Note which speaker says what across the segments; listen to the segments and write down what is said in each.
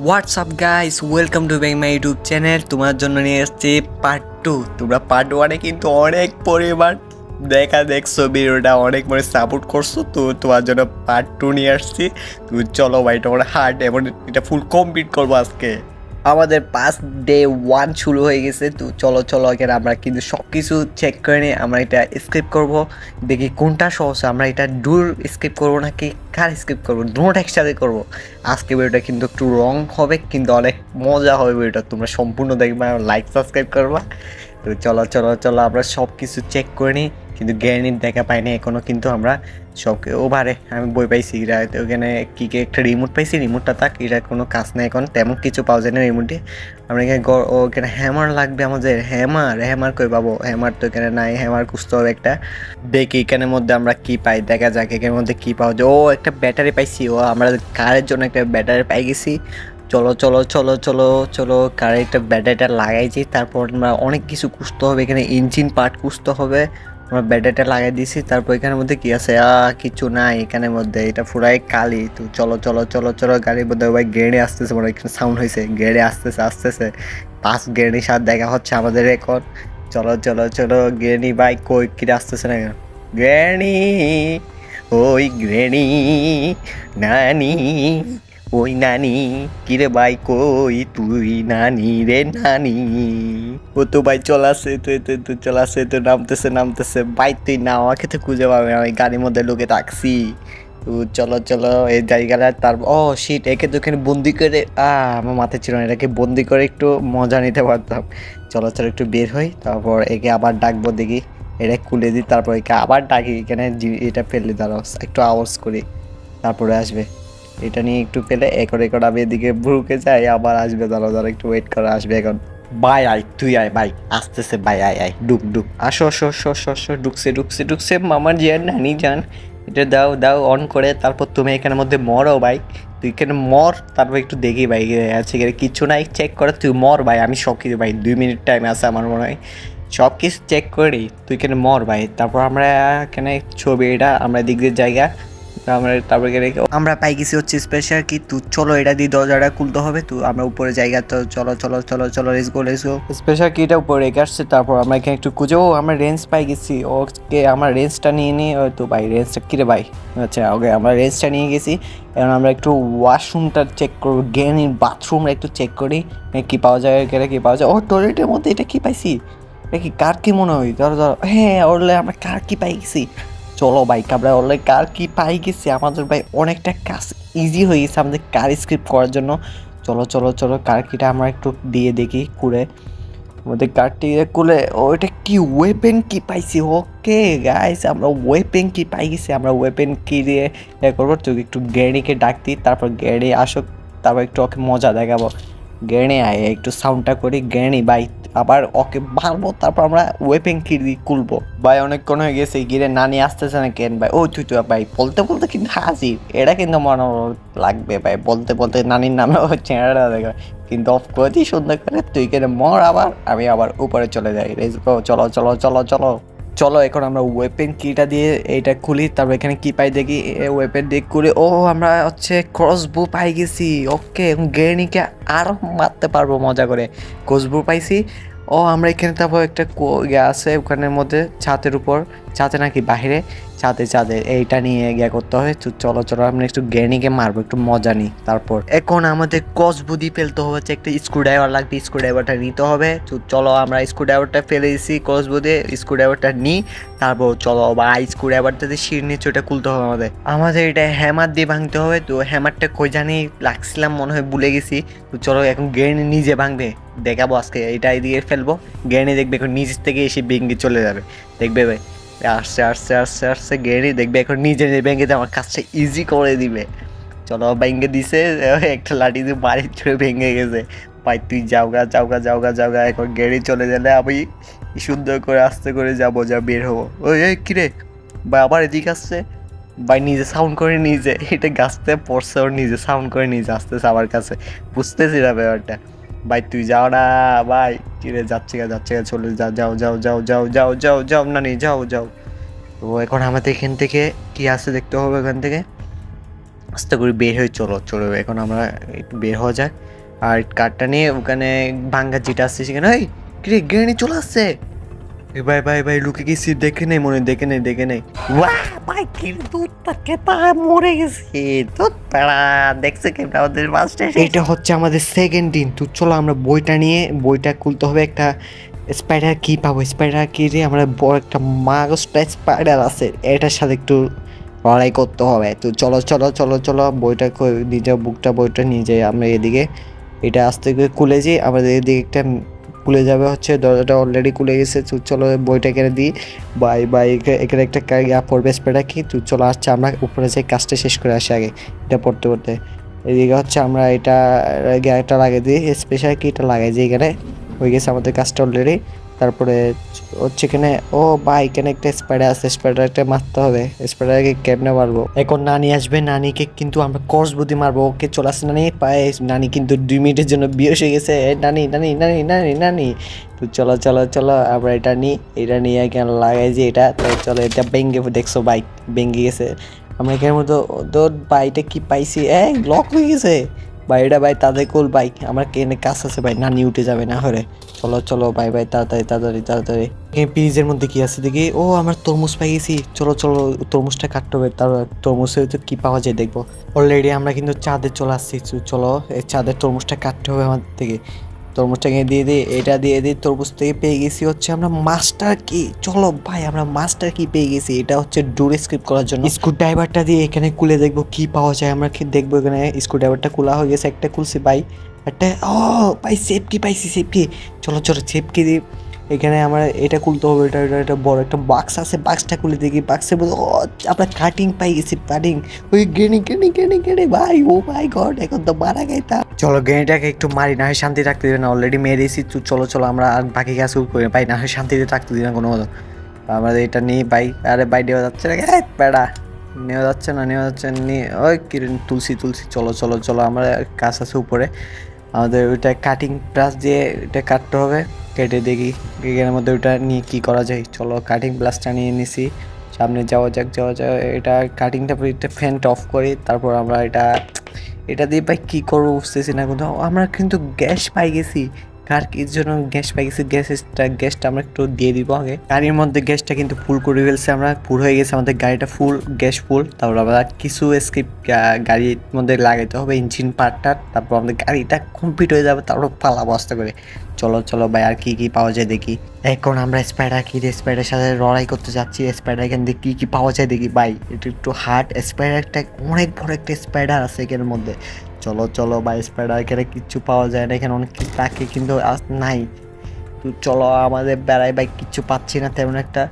Speaker 1: What's up guys welcome to back my YouTube channel তোমার জন্য নিয়ে এসেছি পার্ট টু তোমরা পার্ট ওয়ানে কিন্তু অনেক পরিমাণ দেখা দেখছ, ভিডিওটা অনেক মানে সাপোর্ট করছ, তো তোমার জন্য পার্ট টু নিয়ে আসছি। তুমি চলো ভাই, তোমার হার্ট এবং এটা ফুল কমপ্লিট করব আজকে। আমাদের পাঁচ ডে ওয়ান শুরু হয়ে গেছে, তো চলো চলো এখানে আমরা কিন্তু সব কিছু চেক করে নিয়ে আমরা এটা স্কিপ করব। দেখি কোনটা সহজ, আমরা এটা ডুর স্কিপ করব নাকি কার স্কিপ করব? দুটোটা একসাথে করব। আজকে ভিডিওটা কিন্তু একটু রং হবে, কিন্তু অনেক মজা হবে ভিডিওটা তোমরা সম্পূর্ণ দেখবে লাইক সাবস্ক্রাইব করবা। তো চলো চলো চলো আমরা সব কিছু চেক করে নিই। কিন্তু গ্যারেন্টি দেখা পাইনি এখনও কিন্তু আমরা সব ওভারে আমি বই পাইছি। তো ওখানে কী কি একটা রিমোট পাইছি রিমোটটা থাক এটা কোনো কাজ নেই এখন, তেমন কিছু পাওয়া যায় না রিমোটে আমরা এখানে গ- ও এখানে হ্যামার লাগবে আমাদের হ্যামার হ্যামার কই পাবো? হ্যামার তো এখানে নাই হ্যামার খুঁজতে হবে একটা। দেখি এখানের মধ্যে আমরা কি পাই, দেখা যাক এখানের মধ্যে কি পাওয়া যায়। ও একটা ব্যাটারি পাইছি, ও আমরা কারের জন্য একটা ব্যাটারি পাই গেছি। চলো চলো চলো চলো চলো কারে একটা ব্যাটারিটা লাগাইছি, তারপর আমরা অনেক কিছু খুঁজতে হবে, এখানে ইঞ্জিন পার্ট খুঁজতে হবে। আমরা ব্যাটারিটা লাগাই দিয়েছি তারপর এখানের মধ্যে কি আছে? কিছু নাই এখানের মধ্যে, এটা পুরাই কালি। তো চলো চলো চলো চলো, গাড়ির মধ্যে ভাই গেড়ে আসতেছে মানে এখানে সাউন্ড হয়েছে গেড়ে আসতেছে আসতেছে। পাঁচ গেড়ির সাথে দেখা হচ্ছে আমাদের এখন চলো চলো চলো গেড়ি ভাই কই, কি আসতেছে না কেন? ওই গ্রেণী নানি। ওই নানি, কিরে ভাই কই? তুই নানি রে নানি। ও তো ভাই চলাছে তুই তুই তুই চলাছে তো নামতেছে নামতেছে। ভাই, তুই না আমাকে তো খুঁজে পাবে আমি গাড়ির মধ্যে লোকে থাকছি। তো চলো চলো, এই জায়গাটা, তার, ও শিট একে তো এখানে বন্দি করে, আ, আমার মাথায় ছিল না, এটাকে বন্দি করে একটু মজা নিতে পারতাম। চলো চলো, একটু বের হই, তারপর একে আবার ডাকবো দেখি। এটা খুলে দিই, তারপর একে আবার ডাকি, এখানে এটা ফেললে দাঁড়াও একটু আওয়াজ করি, তারপরে আসবে। এটা নিয়ে একটু পেলে একর একর আমি এদিকে ভুরুকে যাই, আবার আসবে, দাঁড়াও দাঁড়াও, একটু ওয়েট করে আসবে এখন। বাই, আয়, তুই আয় ভাই আসতেছে, বাই, আয় আয়, ডুক ডুক। আসো আসো আসো আসো আসো, ডুকছে ডুকছে ডুকছে মামার জিয়ান, নানি যান এটা দাও দাও অন করে, তারপর তুমি এখানের মধ্যে মরো ভাই তুই এখানে মর, তারপর একটু দেখি ভাই আছে এখানে কিছু নাই চেক করে, তুই মর ভাই আমি কিছু ভাই দুই মিনিট টাইম আছে আমার মনে হয়। সব কিছু চেক করি, তুই এখানে মর ভাই তারপর আমরা এখানে ছবি, এটা আমরা দিক দিয়ে জায়গা আমরা তারপরে এখানে আমরা পাই গেছি হচ্ছে স্পেশাল কি তুই চলো এটা দিয়ে দরজাটা খুলতে হবে তো আমরা উপরে জায়গা তো চলো চলো চলো চলো let's go let's go special কিটা উপরে রেখে আসছে তারপর আমরা এখানে একটু খুঁজে ও আমরা রেঞ্জ পাই গেছি ওকে আমরা রেঞ্জটা নিয়ে নিই ও তো ভাই রেঞ্জটা কিরে ভাই? আচ্ছা ওকে আমরা রেঞ্জটা নিয়ে গেছি এখন আমরা একটু ওয়াশরুমটা চেক করব গেনির বাথরুমটা একটু চেক করি কি পাওয়া যায় এখানে কি পাওয়া যায় ও টয়লেটের মধ্যে এটা কি পাইছি? এটা কি কার কি মনে হয়? ধরো ধরো হ্যাঁ ওরলে আমরা কার কি পাই গেছি? চলো ভাই আমরা ওরলে কার কি পাই গেছি? আমাদের ভাই অনেকটা কাজ ইজি হয়ে গেছে আমাদের কার স্ক্রিপ্ট করার জন্য। চলো চলো চলো কার কিটা আমরা একটু দিয়ে দেখি কুড়ে আমাদের কারটি খুলে ওইটা কি ওয়েপেন কি পাইছি? ওকে গাইস আমরা ওয়েপেন কি পাই গেছি। আমরা ওয়েপেন কি দিয়ে করব। তুই একটু গ্যারিকে ডাক দিই, তারপর গ্যারি আসুক, তারপর একটু ওকে মজা দেখাবো। গ্যানি আয়, একটু সাউন্ডটা করি গ্যানি বাই। আবার ওকে মারবো তারপর আমরা ওয়েপেন কি দিয়ে খুলবো। ভাই অনেকক্ষণ হয়ে গেছে, গিরে নানি আসতেছে না কেন? ভাই ও তুই তুই ভাই বলতে বলতে কিন্তু হাসি এটা কিন্তু মনে লাগবে ভাই বলতে বলতে নানির নামে ও চেহারা দেখে। কিন্তু অফ করে দিই সুন্দর করে তুই কেন মর আবার, আমি আবার উপরে চলে যাই। রেস চলো চলো চলো চলো। চলো এখন আমরা ওয়েপেন কিটা দিয়ে এইটা খুলি, তারপর এখানে কি পাই দেখি ওয়েপেন দিয়ে খুলি, ও আমরা হচ্ছে ক্রসবো পাই গেছি ওকে এখন গেরনিকে আরও মারতে পারব মজা করে। ক্রসবো পাইছি, ও আমরা এখানে তারপর একটা ইয়ে আছে ওখানের মধ্যে, ছাতের উপর। ছাদে নাকি বাইরে চাঁদে চাঁদে, এইটা নিয়ে গিয়ে করতে তো চলো চলো, আমরা একটু গেনিকে মারবো, একটু মজা নিই তারপর। এখন আমাদের কস বুদ্ধি ফেলতে হবে হচ্ছে একটা স্ক্রু ড্রাইভার লাগবে স্ক্রু ড্রাইভারটা নিতে হবে। চলো, আমরা স্ক্রু ড্রাইভারটা ফেলে বুদ্ধি স্ক্রু ড্রাইভারটা নিই। তারপর চলো বা স্ক্রু ড্রাইভারটা দিয়ে শির নিচে ওটা খুলতে হবে আমাদের। আমাদের এটা হ্যামার দিয়ে ভাঙতে হবে। তো হ্যামারটা কই জানি, লাগছিলাম, মনে হয় ভুলে গেছি। তো চলো, এখন গেড়ে নিজে ভাঙবে। দেখাবো আজকে, এটা দিয়ে ফেলব। গেড়ে দেখবে এখন নিচ থেকে এসে ভেঙে চলে যাবে। দেখবে ভাই? আসছে আসছে আসছে আসছে, গেড়ে দেখবে এখন নিজে নিজে দিয়ে আমার কাজটা ইজি করে দিবে। চলো ভেঙে দিছে একটা লাঠি দিয়ে বাড়ি চড়ে ভেঙে গেছে। ভাই, তুই যাওগা যাওগা যাওগা যাওগা এখন গেড়ে চলে গেলে আমি সুন্দর করে আস্তে করে যাব, যা বের হব। ওই, এই কিরে ভাই, আবার এদিকে আসছে? ভাই, নিজে সাউন্ড করে নিজে, এটা গাছতে পড়ছে, ওর নিজে সাউন্ড করে নিজে আসতেছে আমার কাছে। বুঝতেছি না ব্যাপারটা? ভাই, তুই যাও না, ভাই। কিরে, যাচ্ছে গা যাচ্ছে গা, চলে যা, যাও যাও যাও যাও যাও যাও যাও না নি যাও যাও। তো এখন আমাদের এখান থেকে কি আসছে দেখতে হবে এখান থেকে? আস্তে করে বের হয়ে চলো চলো, এখন আমরা একটু বের হওয়া যাক। আর কাঠটা নিয়ে ওখানে ভাঙ্গা যেটা আসছে সেখানে ওই কিরে, গ্রেনি চলে আসছে। এ ভাই ভাই ভাই লুকে গেছি দেখে নেই মনে হয়, দেখে নেই দেখে নেই। বাহ ভাই কি দুধ তাকে তা মরে গেছে। দুধ পেড়া দেখছে কেমন আমাদের মাস্টার এটা হচ্ছে আমাদের সেকেন্ড দিন। তো চলো আমরা বইটা নিয়ে বইটা খুলতে হবে একটা স্পাইডার কি পাবো। স্পাইডার কি রে আমরা বড় একটা মাগসটা স্পাইডার আছে। এটার সাথে একটু লড়াই করতে হবে। তো চলো চলো চলো চলো বইটা নিজের বুকটা বইটা নিয়ে যাই আমরা এদিকে। এটা আস্তে করে খুলে যাই আমাদের এদিকে একটা খুলে যাবে হচ্ছে, দরজাটা অলরেডি খুলে গেছে তো চলো বইটা এখানে দিই। বাই বাই এখানে একটা পড়বে স্প্রেটা কি? তো চলো আসছে, আমরা উপরে যে কাজটা শেষ করে আসি আগে, এটা পড়তে পড়তে। এদিকে হচ্ছে আমরা এটা একটা লাগিয়ে দিই স্পেশাল কি এটা লাগাই যে এখানে। হয়ে গেছে আমাদের কাজটা অলরেডি তারপরে হচ্ছে এখানে ও বা, এখানে একটা স্পাইডার আছে স্পাইডার একটা মারতে হবে স্পাইডারকে কেমনে মারবো? এখন নানি আসবে, নানিকে কিন্তু আমরা কর্স বুদ্ধি মারবো, ওকে চলে আসছে নানি, পায়ে, নানি কিন্তু দুই মিনিটের জন্য বিয়ে হয়ে গেছে নানি নানি নানি নানি নানি। তো চলো চলো চলো, আমরা এটা নিই, এটা নিয়ে এখানে লাগাই যে এটা, তো চলো, এটা বেঙ্গে দেখছ বাইক বেঙ্গে গেছে। আমরা এখানে মতো তোর বাইটা কি পাইছি? এ লক হয়ে গেছে। এটা ভাই, তাদের কোল ভাই, আমার কেনে কাজ আছে ভাই, নানি উঠে যাবে না হরে চলো চলো ভাই ভাই, তাড়াতাড়ি তাড়াতাড়ি তাড়াতাড়ি। পিজের মধ্যে কি আছে দেখি? ও, আমার তরমুজ পাই গেছি। চলো চলো, তরমুজটা কাটতে হবে, তার তরমুজে তো কি পাওয়া যায় দেখব। অলরেডি আমরা কিন্তু চাঁদে চলে আসছি, চলো, এই চাঁদের তরমুজটা কাটতে হবে আমাদের থেকে। তরমুজটাকে দিয়ে দিই এটা দিয়ে দিই তরমুজ থেকে পেয়ে গেছি হচ্ছে আমরা মাস্টার কি? চলো ভাই, আমরা মাস্টার কি পেয়ে গেছি? এটা হচ্ছে ডোর স্ক্রিপ্ট করার জন্য। স্ক্রু ড্রাইভারটা দিয়ে এখানে কুলে দেখব কি পাওয়া যায়। আমরা কি দেখব এখানে স্ক্রু ড্রাইভারটা খোলা হয়ে গেছে, একটা খুলছি ভাই। একটা ও, ভাই সেফটি পাইছি সেফটি চলো চলো সেফটি দিয়ে এখানে আমরা এটা খুলতে হবে, এটা এটা এটা বড় একটা বাক্স আছে বাক্সটা খুলে দেখি বাক্সে বলে ও, আমরা কাটিং পাই গেছি কাটিং ওই গেনি গেনি গেনি গেনি ভাই, ও ভাই গড এখন তো মারা গাইতা চলো গেনিটাকে একটু মারি, না হয় শান্তি রাখতে দিবে না অলরেডি মেরেছি চলো চলো, আমরা আর বাকি কাজ করি ভাই, না হয় শান্তিতে থাকতে দিই না কোনো মতো। আমাদের এটা নিয়ে ভাই, আরে ভাই, নেওয়া যাচ্ছে না প্যাড়া নেওয়া যাচ্ছে না, নেওয়া যাচ্ছে নিয়ে, ওই কিরণ তুলসী তুলসী চলো চলো চলো, আমরা কাজ আছে উপরে। আমাদের ওইটা কাটিং ব্রাশ দিয়ে এটা কাটতে হবে। কেটে দেখি। এখানের মধ্যে ওটা নিয়ে কী করা যায়? চলো কাটিং ব্রাশটা নিয়ে নিছি। সামনে যাওয়া যাক যাওয়া যাক। এটা কাটিংটা এটা ফ্যানটা অফ করি। তারপর আমরা এটা এটা দিয়ে ভাই কী করব বুঝতেছি না কিন্তু আমরা কিন্তু গ্যাস পাই গেছি। কার কি জন্য গ্যাস পাই গেছি? গ্যাসটা গ্যাসটা আমরা একটু দিয়ে দিব আগে। গাড়ির মধ্যে গ্যাসটা কিন্তু ফুল করে ফেলছে আমরা। ফুল হয়ে গেছে আমাদের গাড়িটা ফুল গ্যাস ফুল তারপর আমরা কিছু স্কিপ গাড়ির মধ্যে লাগাইতে হবে ইঞ্জিন পার্টটা তারপর আমাদের গাড়িটা কমপ্লিট হয়ে যাবে, তারপর পালা বস্তা করে। চলো চলো ভাই, আর কি কি পাওয়া যায় দেখি। এখন আমরা স্পাইডার কি স্পাইডার সাথে লড়াই করতে যাচ্ছি স্পাইডার এখান থেকে কি কি পাওয়া যায় দেখি। ভাই, এটা একটু হার্ড স্পাইডার একটা অনেক বড় একটা স্পাইডার আছে এখানের মধ্যে। চলো চলো ভাই স্পাইডার এখানে কিচ্ছু পাওয়া যায় না, এখানে অনেক থাকে কিন্তু নাই। তো চলো, আমাদের বেড়াই বাইক কিচ্ছু পাচ্ছি না তেমন একটা।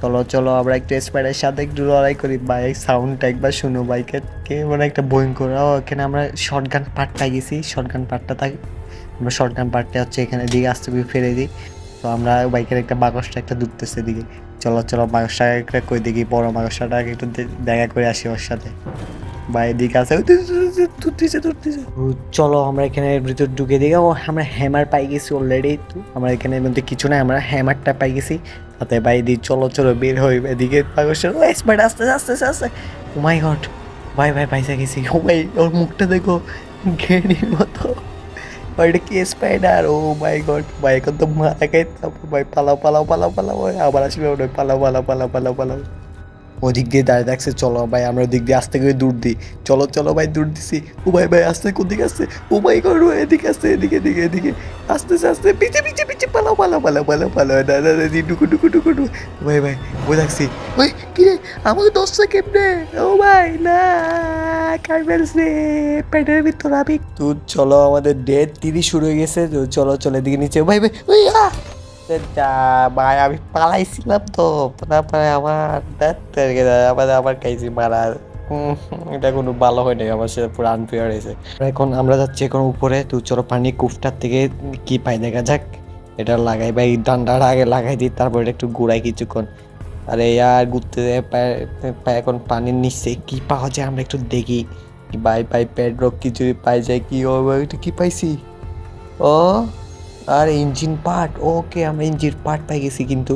Speaker 1: চলো চলো, আমরা একটু স্পাইডারের সাথে একটু লড়াই করি। বাইক সাউন্ডটা একবার শুনো বাইকের কে মানে একটা বোয়িং করে ও, এখানে আমরা শর্ট গান পার্টটা গেছি শর্ট গান পার্টটা থাকে আমরা শর্ট গান পার্টটা হচ্ছে এখানে দিকে আস্তে করে ফেলে দিই। তো আমরা বাইকের একটা বাকসটা একটা দুধতেছে দিকে চলো চলো বাকসটা একটা কই দেখি, বড় বাকসটাকে একটু দেখা করে আসি ওর সাথে। বা এদিকে আছে। তুলতেছে চলো, আমরা এখানে ভিতর ঢুকে দিকে ও, আমরা হ্যামার পাই গেছি অলরেডি তো আমরা এখানে মধ্যে কিছু নাই, আমরা হ্যামারটা পাই গেছি। তাতে ভাই দি চলো চলো, বের হই এদিকে পাগসের ও আস্তে আস্তে আস্তে আস্তে। ও মাই গড ভাই ভাই পাইসা গেছি। ও, ভাই, ওর মুখটা দেখো, ঘেড়ির মতো। ওইটা কি স্পাইডার ও মাই গড ভাই এখন তো মারা খাই তারপর ভাই পালাও পালাও পালাও পালাও ওই আবার আসবে ওটা পালাও ওদিক দিয়ে দাঁড়িয়ে থাকছে, চলো ভাই, আমরা ওদিক দিয়ে আস্তে করে দূর দিই। চলো চলো ভাই দূর দিছি। ও ভাই ভাই, আস্তে কোন দিকে আসছে। ও ভাই গড এদিকে আসছে, এদিকে এদিকে এদিকে। আস্তে আস্তে, পিছে পিছে পিছে, পালাও পালাও পালাও পালাও পালাও। না না ডুকু ডুকু ডুকু ডুকু ভাই ভাই, ও দেখছি। ওই কি রে? আমাকে দশটা কেমনে ও ভাই, না, কার ফেলছে পেটের ভিতর আমি। তো চলো, আমাদের ডেট তিরিশ শুরু হয়ে গেছে। তো চলো চলো, এদিকে নিচে। ভাই ভাই, ওই আ যা ভাই আমি পালাইছিলাম তো তারপরে আমার আমার আমার খাইছি মারা এটা কোনো ভালো হয় নাই আমার সাথে পুরো আনফেয়ার হয়েছে এখন আমরা যাচ্ছি এখন উপরে তো চলো পানি কুফটার থেকে কি পাই দেখা যাক এটা লাগাই ভাই ডান্ডাটা আগে লাগাই দিই তারপর এটা একটু ঘুরাই কিছুক্ষণ আরে আর ঘুরতে পায়ে- এখন পানির নিচে কি পাওয়া যায় আমরা একটু দেখি বাই বাই প্যাড রক কিছু পাই যায় কি কি পাইছি ও আর ইঞ্জিন পার্ট ওকে আমরা ইঞ্জিন পার্ট পাই গেছি কিন্তু।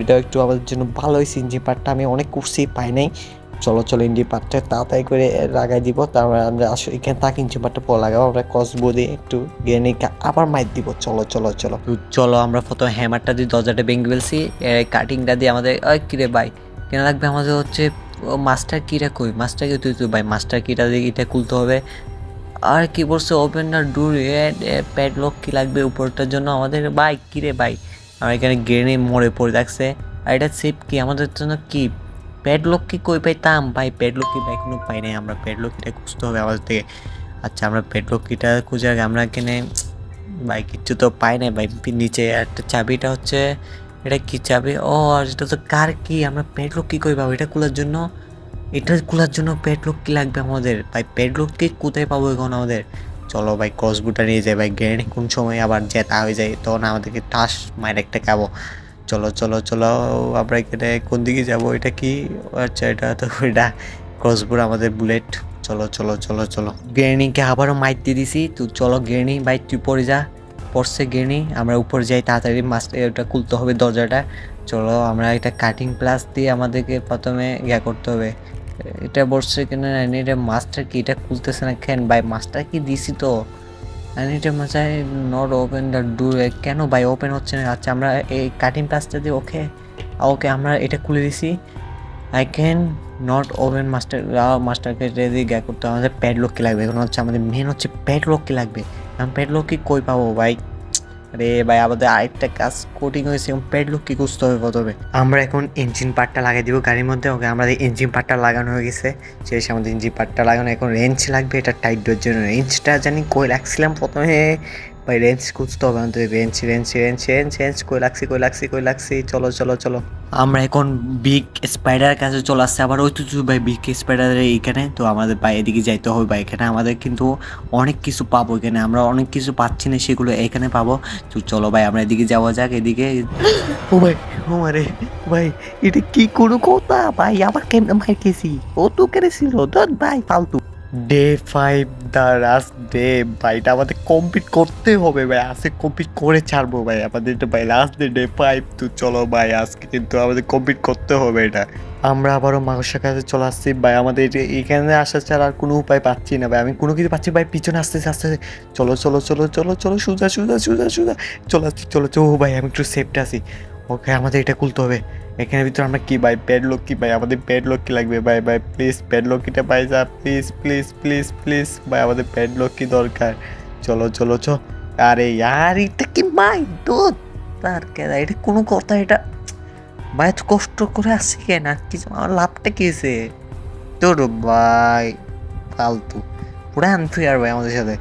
Speaker 1: এটা একটু আমাদের জন্য ভালো হয়েছে ইঞ্জিন পার্টটা আমি অনেক করছি পাই নাই। চলো চলো ইঞ্জিন পার্টটা তাড়াতাড়ি করে লাগাই দিব, তারপরে আমরা আসলে এখানে তাকে ইঞ্জিন পার্টটা পর লাগাবো, আমরা কসবো দিয়ে একটু গ্রেনিকা আবার মাইর দিব। চলো চলো চলো। চলো, আমরা প্রথমে হ্যামারটা দিয়ে দরজাটা ভেঙে ফেলছি কাটিংটা দিয়ে আমাদের কিরে ভাই? কেন লাগবে আমাদের হচ্ছে মাস্টার কিটা কই? মাস্টার কি, তুই তুই ভাই মাস্টার কিটা দিয়ে এটা খুলতে হবে। আর কি বলছে ওপেন না ডুর প্যাডলক কি লাগবে উপরটার জন্য? আমাদের বাইক কিরে বাইক আমার এখানে গ্রেনে মরে পড়ে থাকছে আর এটা সেফ কি? আমাদের জন্য কি? প্যাডলক কি কই পাইতাম? ভাই প্যাডলক কি ভাই? কোনো পাই নাই, আমরা প্যাডলক কিটা খুঁজতে হবে আমাদের থেকে। আচ্ছা আমরা প্যাডলক কিটা খুঁজে আমরা এখানে ভাই কিচ্ছু তো পাই নাই ভাই। নিচে একটা চাবিটা হচ্ছে, এটা কি চাবি? ও, আর এটা তো কার কি? আমরা প্যাডলক কি কই পাবো এটা খোলার জন্য এটা খোলার জন্য প্যাডলক কি লাগবে আমাদের? ভাই প্যাডলক কি কোথায় পাবো এখন আমাদের? চলো ভাই ক্রসবুটা নিয়ে যাই ভাই গ্রেনেড কোন সময় আবার জেতা হয়ে যায়, তখন আমাদেরকে টাস মায়ের একটা খাব। চলো চলো চলো, আমরা এখানে কোন দিকে যাব? এটা কি? আচ্ছা এটা তো এটা ক্রসবুট আমাদের বুলেট চলো চলো চলো চলো। গ্রেনিকে আবারও মাইর দিয়ে দিছি, তো চলো গ্রেনি, ভাই, তুই পড়ে যা। পড়ছে গ্রেনি, আমরা উপরে যাই, তাড়াতাড়ি মাছ ওটা খুলতে হবে দরজাটা। চলো, আমরা এটা কাটিং প্লাস দিয়ে আমাদেরকে প্রথমে ইয়া করতে হবে। এটা বলছে কেন এটা মাছটা কি, এটা খুলতেছে না কেন? ভাই মাছটা কি দিছি তো? আর এটা মাথায় নট ওপেন দ্য ডোর কেন ভাই ওপেন হচ্ছে না? আচ্ছা আমরা এই কাটিং প্লাসটা দিয়ে ওকে ওকে আমরা এটা খুলে দিছি। I can not open master মাস্টারকে রেডি গ্যা করতে। আমাদের প্যাডলক কি লাগবে? এখন হচ্ছে আমাদের মেন হচ্ছে প্যাডলক কি লাগবে? আমি প্যাডলক কি কই পাবো ভাই? আরে ভাই, আমাদের আরেকটা কাজ কোটিং হয়েছে এবং প্যাডলক কি খুঁজতে হবে প্রথমে? আমরা এখন ইঞ্জিন পার্টটা লাগিয়ে দিব গাড়ির মধ্যে। ওকে আমাদের ইঞ্জিন পার্টটা লাগানো হয়ে গেছে। শেষ আমাদের ইঞ্জিন পার্টটা লাগানো, এখন রেঞ্জ লাগবে, এটা টাইট ডোর জন্য। রেঞ্জটা জানি কই রাখছিলাম প্রথমে। ভাই রেঞ্জ খুঁজতে হবে আমাদের range range range range range কই লাগছি কই লাগছি কই লাগছি চলো চলো চলো আমরা এখন বিগ স্পাইডার কাছে চলে আসছে আবার ওই তো ভাই বিগ স্পাইডারের এইখানে তো আমাদের ভাই এদিকে যাইতে হবে ভাই এখানে আমাদের কিন্তু অনেক কিছু পাবো এখানে আমরা অনেক কিছু পাচ্ছি না সেগুলো এখানে পাবো। তো চলো ভাই আমরা এদিকে যাওয়া যাক এদিকে ও ভাই ও আরে ভাই এটা কি কোনো কথা? ভাই আবার কেন কেসি ও তো কেড়েছিল ধর ভাই ফালতু। Day five the last day ভাই, এটা আমাদের কমপ্লিট করতে হবে, ভাই। আজকে কমপ্লিট করে ছাড়বো, ভাই। আমাদের এটা, ভাই লাস্ট ডে ডে ফাইভ তো চলো, ভাই, আজকে কিন্তু আমাদের কমপ্লিট করতে হবে এটা। আমরা আবারও মাংসের কাছে চলে আসছি, ভাই, আমাদের এখানে আসা ছাড়া আর কোনো উপায় পাচ্ছি না, ভাই। আমি কোনো কিছু পাচ্ছি, ভাই, পিছনে আসতেছে আসতেছে। চলো চলো চলো চলো চলো, সোজা সোজা সোজা সোজা। চলো আসছি, চলো ও ভাই, আমি একটু সেফটা আছি। ওকে, আমাদের এটা খুলতে হবে। এখানে ভিতরে আমরা কি ভাই? প্যাডলক কি ভাই? আমাদের প্যাডলক কি লাগবে ভাই? ভাই প্লিজ প্যাডলক কিটা পাই যা প্লিজ প্লিজ প্লিজ প্লিজ ভাই, আমাদের প্যাডলক কি দরকার? চলো চলো, চো। আরে यार এটা কি ভাই দুধ? তার কেদা এটা কোনো কথা, এটা ভাই, এত কষ্ট করে আসছে কেন? আর কিছু আমার লাভটা কি হয়েছে তোর ভাই, ফালতু। পুরো আনফেয়ার ভাই আমাদের সাথে।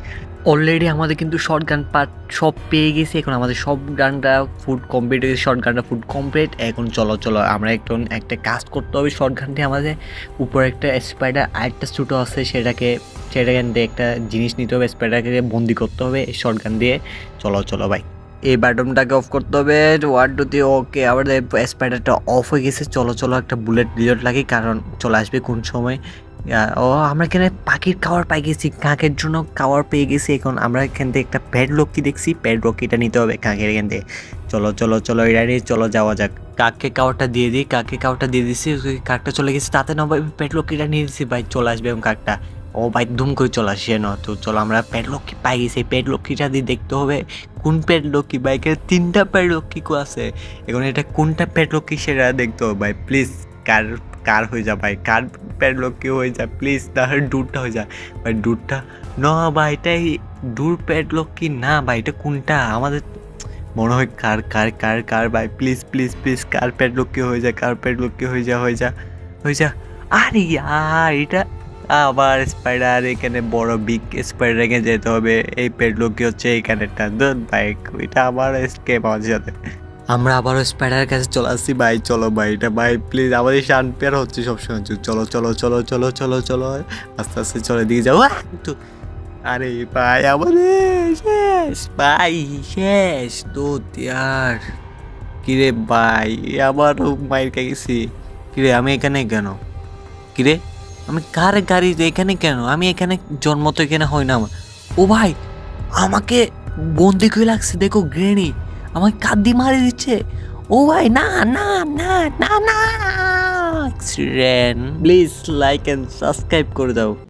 Speaker 1: অলরেডি আমাদের কিন্তু শর্ট গান পার্ট সব পেয়ে গেছি, এখন আমাদের সব গানটা ফুড কমপ্লিট হয়ে গেছে শর্ট গানটা ফুড কমপ্লিট এখন চলো চলো, আমরা একটু একটা কাজ করতে হবে শর্ট গানটি আমাদের। উপরে একটা স্পাইডার আরেকটা ছোটো আছে, সেটাকে সেটাকে দিয়ে একটা জিনিস নিতে হবে স্পাইডারকে বন্দি করতে হবে শর্ট গান দিয়ে। চলো চলো ভাই এই বাটনটাকে অফ করতে হবে ওয়ান টু থ্রি ওকে আবার স্পাইডারটা অফ হয়ে গেছে। চলো চলো, একটা বুলেট রিলোড লাগে, কারণ চলে আসবে কোন সময়। ও, আমরা এখানে পাখির খাবার পাই গেছি, কাকের জন্য খাবার পেয়ে গেছি। এখন আমরা এখান থেকে একটা প্যাড লক্কি দেখছি প্যাড লক্কিটা নিতে হবে কাকের এখান থেকে। চলো চলো চলো এটা নিয়ে চলো, যাওয়া যাক। কাককে খাবারটা দিয়ে দিই, কাককে খাবারটা দিয়ে দিছি কাকটা চলে গেছে, তাতে না ভাই প্যাড লক্কিটা নিয়ে দিছি ভাই চলে আসবে এবং কাকটা। ও ভাই ধুম করে চলে আসে না, তো চলো আমরা প্যাড লক্কি পাই গেছি প্যাড লক্কিটা দিয়ে দেখতে হবে কোন প্যাড লক্কি বাইকের তিনটা প্যাড লক্কি কো আছে। এখন এটা কোনটা প্যাড লক্কি সেটা দেখতে হবে, ভাই প্লিজ কার কার হয়ে যা ভাই, কার প্যাড লক্কি হয়ে যা প্লিজ তাহলে দূরটা হয়ে যা। ভাই দূরটা না ভাই, এটাই দূর প্যাড কি? না ভাই, এটা কোনটা? আমাদের মনে হয় কার কার কার কার ভাই প্লিজ প্লিজ প্লিজ কার প্যাড লক্কি হয়ে যা, কার প্যাড লক্কি হয়ে যা হয়ে যা হয়ে যা। আরে ইয়ার, এটা আবার স্পাইডার এখানে, বড় বিগ স্পাইডারকে যেতে হবে, এই পেডলকি হচ্ছে এইখানেরটা ধর বাইক এটা আবার স্কেপ আমাদের সাথে। আমরা আবারও স্পাইডারের কাছে চলে আসছি। ভাই, চলো ভাই, এটা ভাই প্লিজ আমাদের শান পেয়ার হচ্ছে সবসময় চলো চলো চলো চলো চলো চলো, আস্তে আস্তে, চলে দিয়ে আহ! তো, আরে ভাই, আমাদের শেষ, ভাই, শেষ। তো ইয়ার কিরে ভাই আবারও মায়ের গেছি। কিরে, আমি এখানে কেন? কিরে, আমি কার গাড়ি এখানে কেন? আমি এখানে জন্ম তো এখানে হয় না আমার। ও ভাই, আমাকে বন্দি করে লাগছে দেখো গ্রেনি আমাকে কাঁদি মারি দিচ্ছে। ও ভাই, না না না না না। প্লিজ লাইক অ্যান্ড সাবস্ক্রাইব করে দাও।